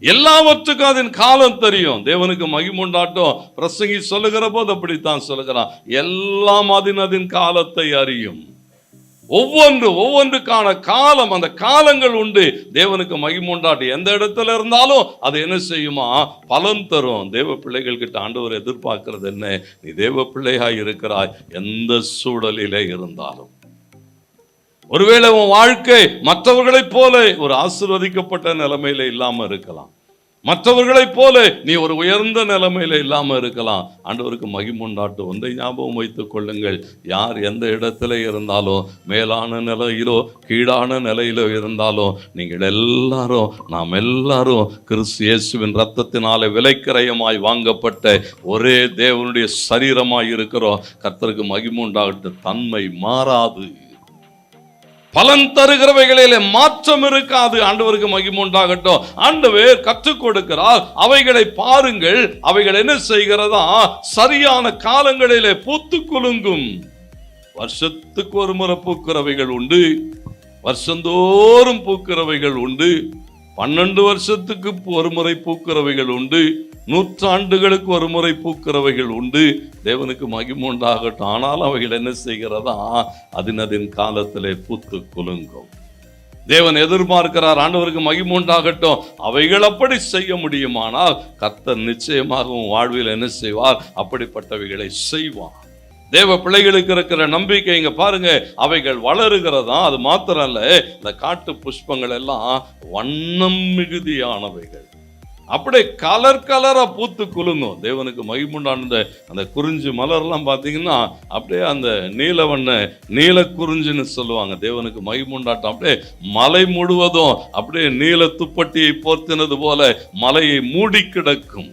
எல்லாவற்றுக்கும் அதன் காலம் தெரியும். தேவனுக்கு மகிமுண்டாட்டம் பிரசங்கி சொல்லுகிற போது அப்படித்தான் சொல்லுகிறான். எல்லாம் அதன் அதன் காலத்தை அறியும். ஒவ்வொன்று ஒவ்வொன்றுக்கான காலம் அந்த காலங்கள் உண்டு. தேவனுக்கு மகிமுண்டாட்டம் எந்த இடத்துல இருந்தாலும் அது என்ன செய்யுமா? பலன் தரும். தேவ பிள்ளைகள் கிட்ட ஆண்டவர் எதிர்பார்க்கிறது என்ன? நீ தேவ பிள்ளையாய் இருக்கிறாய். எந்த சூழலிலே இருந்தாலும். ஒருவேளை உன் வாழ்க்கை மற்றவர்களைப் போல ஒரு ஆசிர்வதிக்கப்பட்ட நிலைமையில இல்லாமல் இருக்கலாம். மற்றவர்களைப் போல நீ ஒரு உயர்ந்த நிலைமையில இல்லாமல் இருக்கலாம். ஆண்டவருக்கு மகிமுண்டாட்டு ஒன்றை ஞாபகம் வைத்துக் கொள்ளுங்கள். யார் எந்த இடத்துல இருந்தாலும் மேலான நிலையிலோ கீழான நிலையிலோ இருந்தாலும் நீங்கள் எல்லாரும் நாம் எல்லாரும் கிறிஸ்து இயேசுவின் ரத்தத்தினாலே விலைக்கிரயமாய் வாங்கப்பட்ட ஒரே தேவனுடைய சரீரமாய் இருக்கிறோம். கர்த்தருக்கு மகிமுண்டாகட்டு தன்மை மாறாது. பலன் தருகிறவைகளிலே மாற்றம் இருக்காது. ஆண்டவருக்கு மகிமுண்டாகட்டும் ஆண்டவர் கற்றுக் கொடுக்கிறார். அவைகளை பாருங்கள். அவைகள் என்ன செய்கிறதா? சரியான காலங்களிலே பூத்து குலுங்கும். வருஷத்துக்கு ஒரு முறை பூக்கிறவைகள் உண்டு. வருஷந்தோறும் பூக்கிறவைகள் உண்டு. பன்னெண்டு வருஷத்துக்கு ஒரு முறை பூக்கிறவைகள் உண்டு. நூற்றாண்டுகளுக்கு ஒரு முறை பூக்கிறவைகள் உண்டு. தேவனுக்கு மகிமுண்டாகட்டும் ஆனால் அவைகள் என்ன செய்கிறதா? அதின் அதன் காலத்திலே பூத்து குலுங்கும். தேவன் எதிர்பார்க்கிறார் ஆண்டவருக்கு மகிமுண்டாகட்டும் அவைகள் அப்படி செய்ய முடியுமானால் கத்தர் நிச்சயமாகவும் வாழ்வில் என்ன செய்வார்? அப்படிப்பட்டவைகளை செய்வார். தேவ பிள்ளைகளுக்கு இருக்கிற நம்பிக்கை இங்கே பாருங்க அவைகள் வளருகிறதா? அது மாத்திரம் அல்ல இந்த காட்டு புஷ்பங்கள் எல்லாம் வண்ணம் மிகுதியானவைகள். அப்படியே கலர் கலராக பூத்து குலுங்கும். தேவனுக்கு மகிமுண்டான அந்த குறிஞ்சி மலர்லாம் பார்த்தீங்கன்னா அப்படியே அந்த நீலவண்ண நீல குறிஞ்சின்னு சொல்லுவாங்க. தேவனுக்கு மகிமுண்டாட்டம். அப்படியே மலை முழுவதும் அப்படியே நீல துப்பட்டியை போர்த்தினது போல மலையை மூடி கிடக்கும்.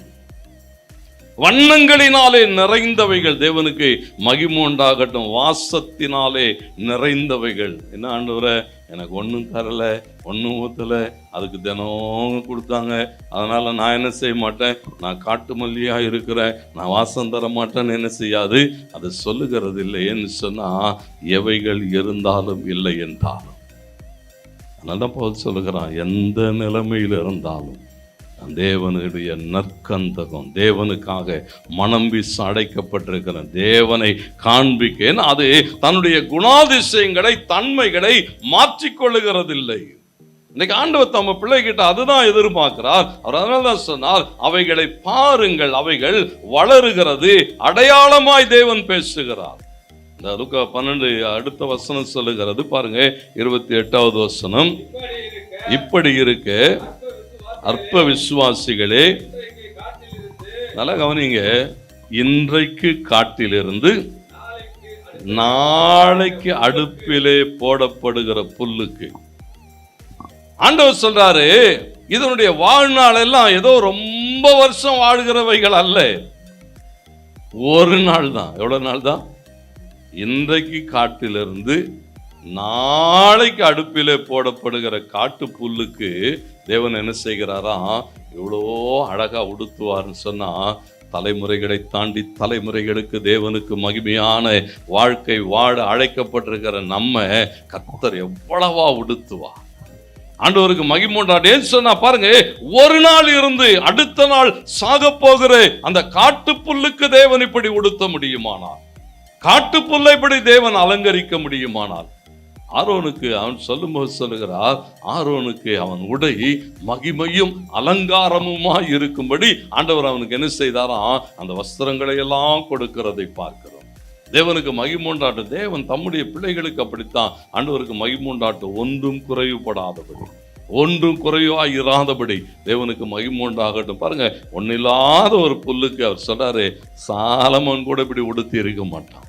வண்ணங்களினாலே நிறைந்தவைகள். தேவனுக்கு மகிமை உண்டாகட்டும். வாசத்தினாலே நிறைந்தவைகள். என்ன ஆண்டவரை? எனக்கு ஒன்றும் தரல ஒன்றும் ஊற்றல அதுக்கு தினம் கொடுத்தாங்க. அதனால் நான் என்ன செய்ய மாட்டேன்? நான் காட்டு மல்லியாக இருக்கிறேன் நான் வாசம் தர மாட்டேன்னு என்ன செய்யாது? அதை சொல்லுகிறது இல்லையேன்னு சொன்னால் எவைகள் இருந்தாலும் இல்லை என்றாலும். அதனால தான் பவுல் சொல்லுகிறான் எந்த நிலைமையில் இருந்தாலும் தேவனுடைய நற்கந்தகம் தேவனுக்காக மனம் வீச அடைக்கப்பட்டிருக்கிற தேவனை காண்பிக்க ஏன்னா அது தன்னுடைய குணாதிசயங்களை தன்மைகளை மாற்றிக்கொள்ளுகிறதில்லை. இன்னைக்கு ஆண்டவர் தம்ம பிள்ளைகிட்ட அதுதான் எதிர்பார்க்கிறார். அவர் அதனால தான் சொன்னார் அவைகளை பாருங்கள் அவைகள் வளருகிறது அடையாளமாய் தேவன் பேசுகிறார். இந்த லுக்கா பன்னெண்டு அடுத்த வசனம் சொல்லுகிறது. பாருங்க இருபத்தி எட்டாவது வசனம். இப்படி இருக்கு அற்ப விசுவாசிகளே நல்லா கவனிங்க. இன்றைக்கு காட்டிலிருந்து நாளைக்கு அடுப்பிலே போடப்படுகிற புல்லுக்கு. ஆண்டவர் சொல்றாரு இதனுடைய வாழ்நாள் எல்லாம் ஏதோ ரொம்ப வருஷம் வாழ்கிறவைகள் அல்ல. ஒரு நாள் தான் எவ்வளவு நாள் தான் இன்றைக்கு காட்டிலிருந்து நாளைக்கு அடுப்பிலே போடப்படுகிற காட்டு புல்லுக்கு தேவன் என்ன செய்கிறாராம் இவ்வளோ அழகா உடுத்துவார்னு சொன்னா தலைமுறைகளை தாண்டி தலைமுறைகளுக்கு தேவனுக்கு மகிமையான வாழ்க்கை வாழ அழைக்கப்பட்டிருக்கிற நம்ம கத்தர் எவ்வளவா உடுத்துவா ஆண்டவருக்கு மகிமுண்டாட்டேன்னு சொன்னா பாருங்க ஒரு நாள் இருந்து அடுத்த நாள் சாக போகிற அந்த காட்டு புல்லுக்கு தேவன் இப்படி உடுத்த முடியுமானால்? காட்டு புல்லை இப்படி தேவன் அலங்கரிக்க முடியுமானால்? ஆரோனுக்கு அவன் சொல்லும்போது சொல்லுகிறார் ஆரோனுக்கு அவன் உடை மகிமையும் அலங்காரமுமா இருக்கும்படி ஆண்டவர் அவனுக்கு என்ன செய்தாராம்? அந்த வஸ்திரங்களை எல்லாம் கொடுக்கிறதை பார்க்கிறோம். தேவனுக்கு மகிமூண்டாட்டு தேவன் தம்முடைய பிள்ளைகளுக்கு அப்படித்தான். ஆண்டவருக்கு மகிமூண்டாட்டு ஒன்றும் குறைவுபடாதபடி ஒன்றும் குறைவாக இராதபடி தேவனுக்கு மகிமுண்டாகட்டும். பாருங்க ஒன்னில்லாத ஒரு புல்லுக்கு அவர் சொல்றாரு சாலமன் கூட இப்படி உடுத்தி இருக்க மாட்டான்.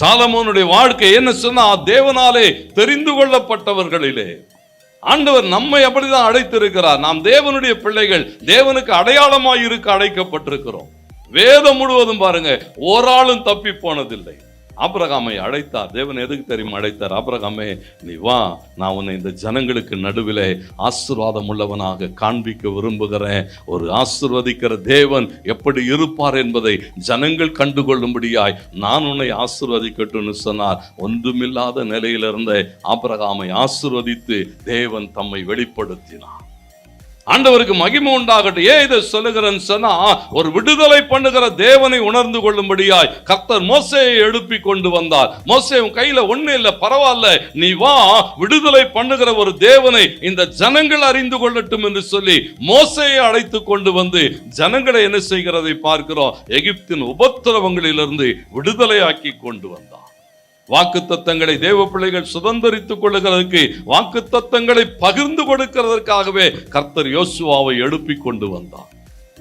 சாலமோனுடைய வாழ்க்கை என்ன சொன்னா தேவனாலே தெரிந்து கொள்ளப்பட்டவர்களிலே. ஆண்டவர் நம்மை அப்படிதான் அழைத்திருக்கிறார். நாம் தேவனுடைய பிள்ளைகள் தேவனுக்கு அடையாளமாய் இருக்க அழைக்கப்பட்டிருக்கிறோம். வேதம் முழுவதும் பாருங்க ஒரு ஆளும் தப்பி போனதில்லை ஆபரகாமை அழைத்தார். தேவன் எதுக்கு தெரியுமா அழைத்தார்? ஆபரகாமே நீ வா. நான் உன்னை இந்த ஜனங்களுக்கு நடுவிலே ஆசிர்வாதம் உள்ளவனாக காண்பிக்க விரும்புகிறேன். ஒரு ஆசிர்வதிக்கிற தேவன் எப்படி இருப்பார் என்பதை ஜனங்கள் கண்டுகொள்ளும்படியாய் நான் உன்னை ஆசிர்வதிக்கட்டும்னு சொன்னார். ஒன்றுமில்லாத நிலையிலிருந்த ஆபரகாமை ஆசிர்வதித்து தேவன் தம்மை வெளிப்படுத்தினார். ஆண்டவருக்கு மகிமை உண்டாகட்டும். ஏன் இதை சொல்லுகிறேன்னு சொன்னா ஒரு விடுதலை பண்ணுகிற தேவனை உணர்ந்து கொள்ளும்படியாய் கர்த்தர் மோசையை எழுப்பி கொண்டு வந்தார். மோசை உன் கையில ஒண்ணு இல்லை பரவாயில்ல. நீ வா விடுதலை பண்ணுகிற ஒரு தேவனை இந்த ஜனங்கள் அறிந்து கொள்ளட்டும் என்று சொல்லி மோசையை அழைத்து கொண்டு வந்து ஜனங்களை என்ன செய்கிறதை பார்க்கிறோம். எகிப்தின் உபத்திரவங்களிலிருந்து விடுதலையாக்கி கொண்டு வந்தார் வாக்கு தத்தங்களை தேவ பிள்ளைகள் சுதந்திரித்துக் கொள்ளுகிறதுக்கு வாக்கு தத்தங்களை பகிர்ந்து கொடுக்கிறதற்காகவே கர்த்தர் யோசுவாவை எழுப்பி கொண்டு வந்தார்.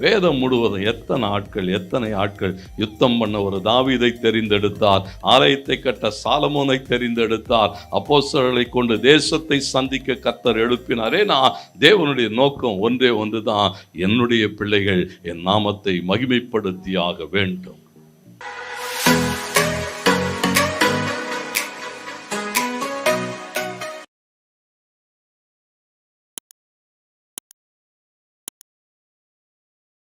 வேதம் முழுவதும் எத்தனை ஆட்கள் எத்தனை ஆட்கள் யுத்தம் பண்ண ஒரு தாவீதை தெரிந்தெடுத்தார் ஆலயத்தை கட்ட சாலமோனை தெரிந்தெடுத்தார் அப்போசர்களை கொண்டு தேசத்தை சந்திக்க கர்த்தர் எழுப்பினாரே. நான் தேவனுடைய நோக்கம் ஒன்றே ஒன்றுதான் என்னுடைய பிள்ளைகள் என் நாமத்தை மகிமைப்படுத்தியாக வேண்டும்.